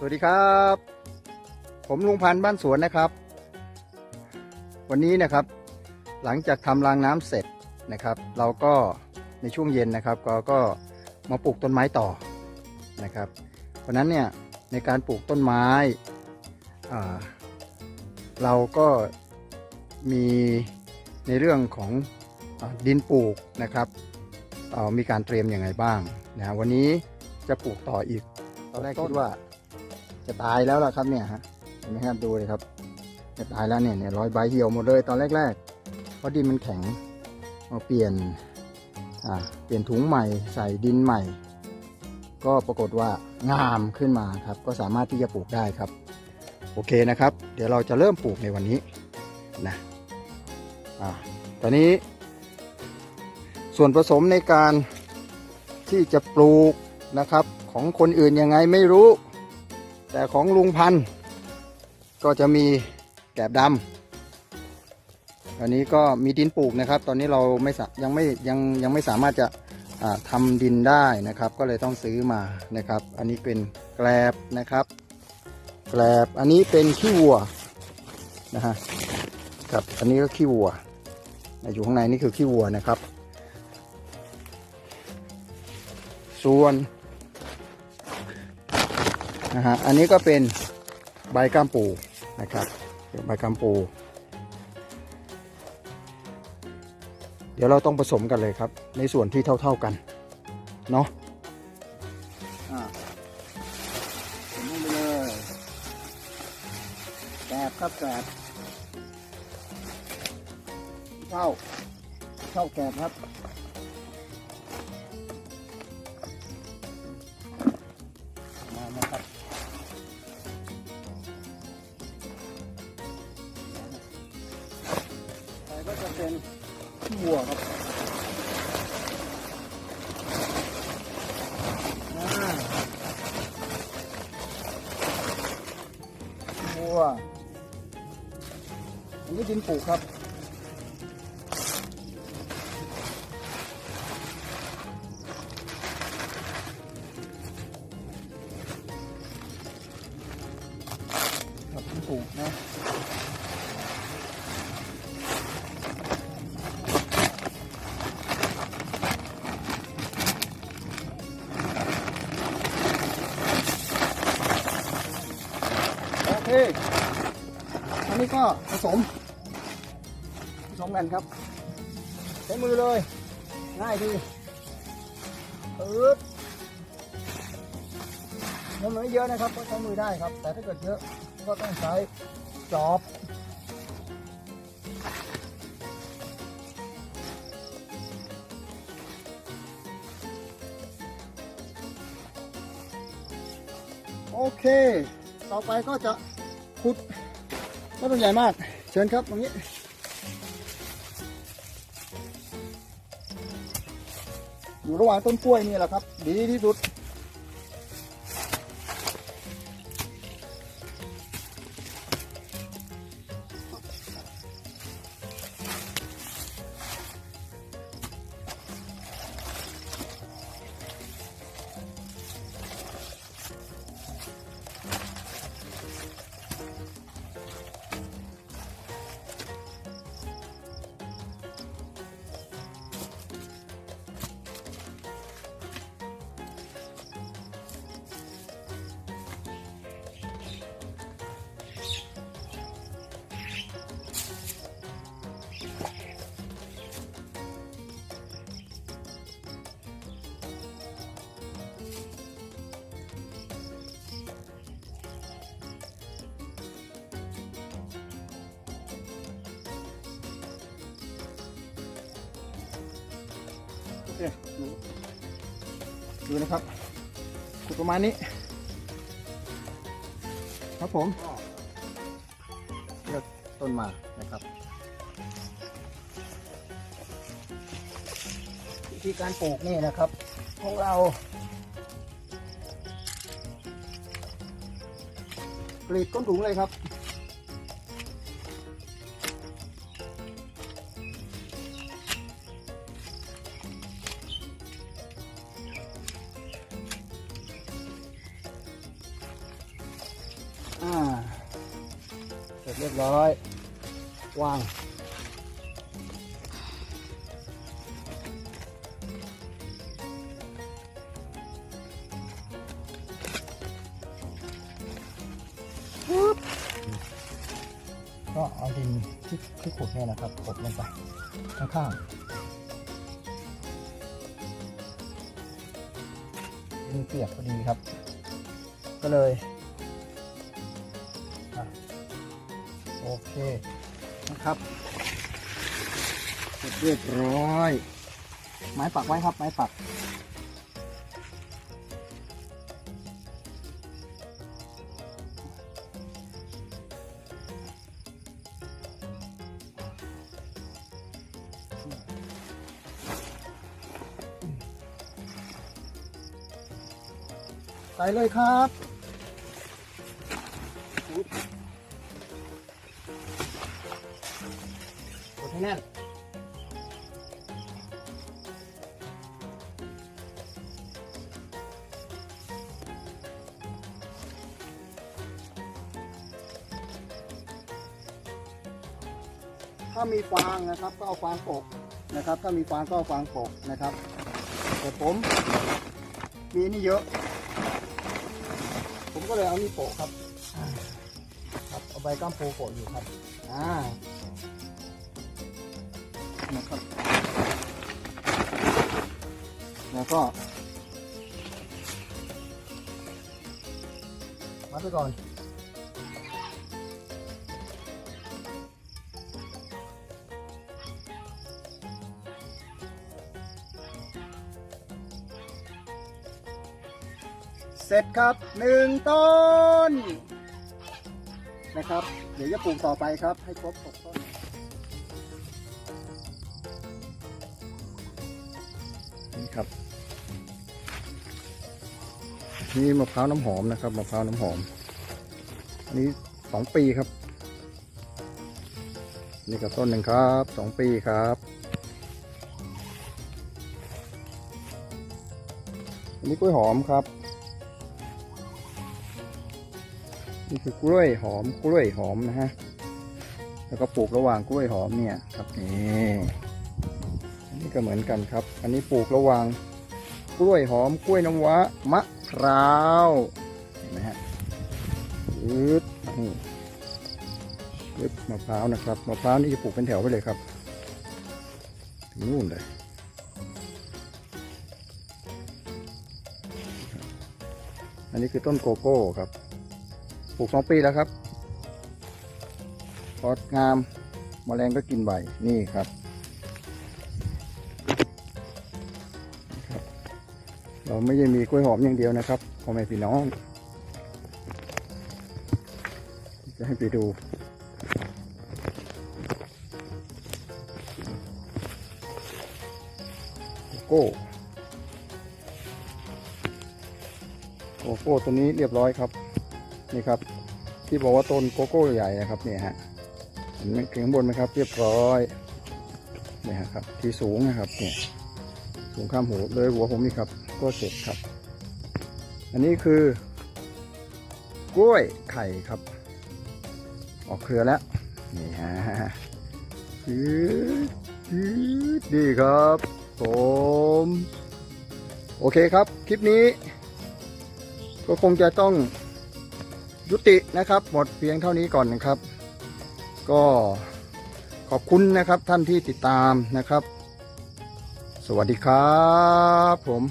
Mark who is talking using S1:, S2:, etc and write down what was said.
S1: สวัสดีครับ ผมลุงพันธ์บ้านสวนนะครับ วันนี้นะครับ หลังจากทำรางน้ำเสร็จนะครับ เราก็ในช่วงเย็นนะครับ ก็ก็มาปลูกต้นไม้ต่อนะครับ เพราะฉะนั้นเนี่ยในการปลูกต้นไม้เราก็มีในเรื่องของอดินปลูกนะครับมีการเตรียมยังไงบ้างนะวันนี้จะปลูกต่ออีกตอนแรกคิดว่า จะตายแล้วล่ะครับเนี่ยฮะเห็นไหมครับดูเลยครับ จะตายแล้วเนี่ยเนี่ยรอยใบเหี่ยวหมดเลยตอนแรกๆเพราะดินมันแข็งมาเปลี่ยนอ่าเปลี่ยนถุงใหม่ใส่ดินใหม่ ก็ปรากฏว่างามขึ้นมาครับ ก็สามารถที่จะปลูกได้ครับ โอเคนะครับ เดี๋ยวเราจะเริ่มปลูกในวันนี้นะอ่าตอนนี้ส่วนผสมในการที่จะปลูกนะครับของคนอื่นยังไงไม่รู้ แต่ของลุงพันธ์ก็จะมีแกบดำอันนี้ก็มีดินปลูกนะครับ ตอนนี้เราไม่ยังไม่ยังยังไม่สามารถจะอ่าทำดินได้นะครับ ก็เลยต้องซื้อมานะครับ อันนี้เป็นแกลบนะครับ แกลบอันนี้เป็นขี้วัวนะฮะครับอันนี้ก็ขี้วัว อยู่ข้างในนี่คือขี้วัวนะครับ ส่วน นะฮะอันนี้ก็เป็นใบก้ามปูนะครับใบก้ามปู เดี๋ยวเราต้องผสมกันเลยครับ ในส่วนที่เท่า ๆกันเนาะผสมไปเลยแกบครับแกบเท่าเท่าแกบครับ เป็นขี้วัวครับขี้บัวอันนี้ดินปลูกครับ นี้ก็ผสม ผสมกันครับ ใช้มือเลย ง่ายดีปื๊ดมันไม่เยอะนะครับก็ใช้มือได้ครับ แต่ถ้าเกิดเยอะก็ต้องใช้จอบโอเค ต่อไปก็จะขุด ไม่ต้องใหญ่มาก เชิญครับตรงนี้ อยู่ระหว่างต้นกล้วยนี่แหละครับ ดีที่สุด ดูดูนะครับขุดประมาณนี้ ครับผมเลือกต้นมานะครับวิธีการปลูกนี่นะครับ ของเรากรีดต้นถุงเลยครับ เรียบร้อยวางปึ๊บก็เอาดินที่ที่ขุดเนี่ยนะครับกดลงไปข้างๆดินเปียกพอดีครับ ก็เลย โอเคนะครับเสร็จเรียบร้อย ไม้ปักไว้ครับ ไม้ปักใส่เลยครับ แน่นถ้ามีฟางนะครับก็เอาฟางโปะนะครับ ถ้ามีฟางก็เอาฟางโปะนะครับ แต่ผมมีนี่เยอะ ผมก็เลยเอานี่โปะครับ ครับ เอาใบก้ามปูโปะอยู่ครับ อ่า นะครับ แล้วก็ มัดไปก่อนเสร็จครับหนึ่งต้นนะครับ เดี๋ยวจะปลูกต่อไปครับ ให้ครบหกต้น นี่มะพร้าวน้ำหอมนะครับมะพร้าวน้ำหอม อันนี้สองปีครับ นี่กับต้นหนึ่งครับสองปีครับ อันนี้กล้วยหอมครับ นี่คือกล้วยหอมกล้วยหอมนะฮะแล้วก็ปลูกระหว่างกล้วยหอมเนี่ยครับนี่อันนี้ก็เหมือนกันครับ อันนี้ปลูกระหว่างกล้วยหอมกล้วยน้ำว้ามะ พร้าวเห็นไหมฮะยึดนี่ยึดมะพร้าวนะครับมะพร้าวนี่จะปลูกเป็นแถวไปเลยครับถึงนู่นเลยอันนี้คือต้นโกโก้ครับ ปลูกสองปีแล้วครับพองามมแมลงก็กินใบนี่ครับ เราไม่ได้มีกล้วยหอมอย่างเดียวนะครับพ่อแม่พี่น้อง จะให้ไปดูโกโก้โกโก้ตัวนี้เรียบร้อยครับนี่ครับ ที่บอกว่าต้นโกโก้ใหญ่นะครับเนี่ยฮะเห็นไหมข้างบนไหมครับเรียบร้อยเนี่ยฮะครับ ที่สูงนะครับเนี่ยสูงข้ามหูเลยหัวผมนี่ครับ ก็เสร็จครับ อันนี้คือกล้วยไข่ครับ ออกเครือแล้ว นี่ฮะยืดยืดดีครับผมโอเคครับ คลิปนี้ ก็คงจะต้องยุตินะครับ หมดเพียงเท่านี้ก่อนนะครับ ก็ขอบคุณนะครับท่านที่ติดตามนะครับ สวัสดีครับผม